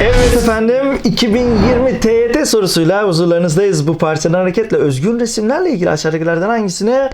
Evet efendim 2020 TYT sorusuyla huzurlarınızdayız. Bu parçadan hareketle özgün resimlerle ilgili aşağıdakilerden hangisine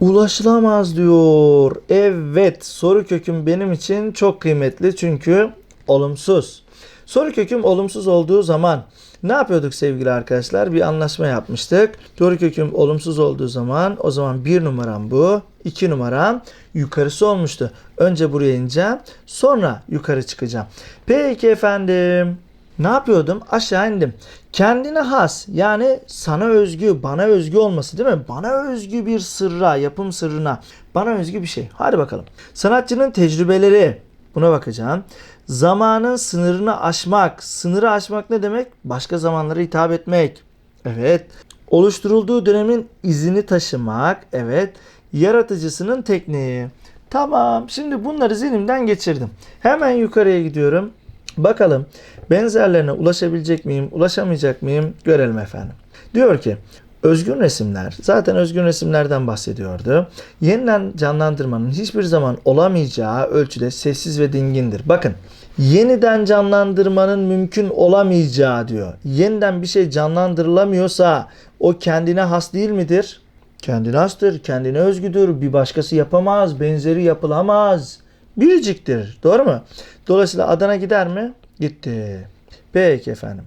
ulaşılamaz diyor. Evet soru köküm benim için çok kıymetli çünkü olumsuz. Soru köküm olumsuz olduğu zaman ne yapıyorduk sevgili arkadaşlar? Bir anlaşma yapmıştık. Soru köküm olumsuz olduğu zaman o zaman bir numaram bu. iki numaram yukarısı olmuştu. Önce buraya ineceğim. Sonra yukarı çıkacağım. Peki efendim. Ne yapıyordum? Aşağı indim. Kendine has yani sana özgü, bana özgü olması değil mi? Bana özgü bir sırra, yapım sırrına, bana özgü bir şey. Hadi bakalım. Sanatçının tecrübeleri, Buna bakacağım. Zamanın sınırını aşmak. Sınırı aşmak ne demek? Başka zamanlara hitap etmek. Evet. Oluşturulduğu dönemin izini taşımak. Evet. Yaratıcısının tekniği. Tamam. Şimdi bunları zihnimden geçirdim. Hemen yukarıya gidiyorum. Bakalım benzerlerine ulaşabilecek miyim, ulaşamayacak mıyım görelim efendim. Diyor ki Özgün resimler, zaten özgün resimlerden bahsediyordu. Yeniden canlandırmanın hiçbir zaman olamayacağı ölçüde sessiz ve dingindir. Bakın, yeniden canlandırmanın mümkün olamayacağı diyor. Yeniden bir şey canlandırılamıyorsa o kendine has değil midir? Kendine hastır, kendine özgüdür. Bir başkası yapamaz, benzeri yapılamaz. Biriciktir. Doğru mu? Dolayısıyla Adana gider mi? Gitti. Peki efendim.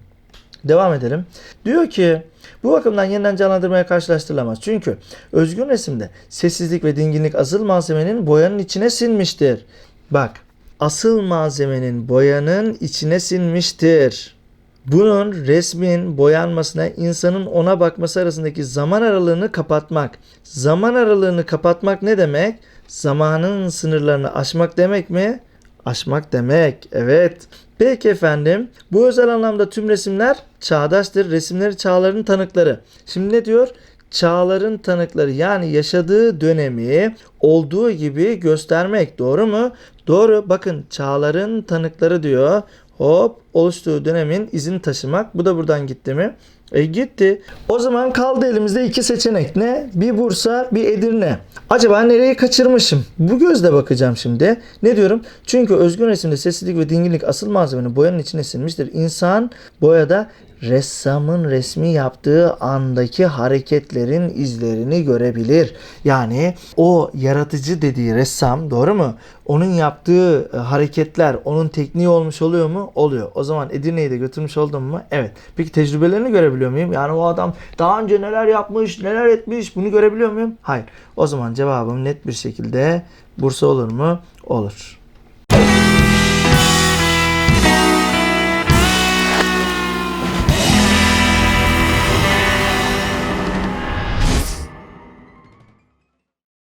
Devam edelim. Diyor ki bu bakımdan yeniden canlandırmaya karşılaştırılamaz. Çünkü özgün resimde sessizlik ve dinginlik asıl malzemenin boyanın içine sinmiştir. Bak asıl malzemenin boyanın içine sinmiştir. Bunun resmin boyanmasına insanın ona bakması arasındaki zaman aralığını kapatmak. Zaman aralığını kapatmak ne demek? Zamanın sınırlarını aşmak demek mi? Aşmak demek. Evet. Peki efendim. Bu özel anlamda tüm resimler çağdaştır. Resimleri çağların tanıkları. Şimdi ne diyor? Çağların tanıkları yani yaşadığı dönemi olduğu gibi göstermek. Doğru mu? Doğru. Bakın çağların tanıkları diyor. Hop oluştuğu dönemin izini taşımak. Bu da buradan gitti mi? E gitti. O zaman kaldı elimizde iki seçenek. Ne? Bir Bursa, bir Edirne. Acaba nereyi kaçırmışım? Bu gözle bakacağım şimdi. Ne diyorum? Çünkü özgün resimde sessizlik ve dinginlik asıl malzemenin boyanın içine sinmiştir. İnsan boyada ressamın resmi yaptığı andaki hareketlerin izlerini görebilir. Yani o yaratıcı dediği ressam doğru mu? Onun yaptığı e, hareketler onun tekniği olmuş oluyor Oluyor. O zaman Edirne'yi de götürmüş oldum mu? Evet. Peki tecrübelerini görebiliyor muyum? Yani o adam daha önce neler yapmış, neler etmiş bunu görebiliyor muyum? Hayır. O zaman cevabım net bir şekilde Bursa olur mu? Olur.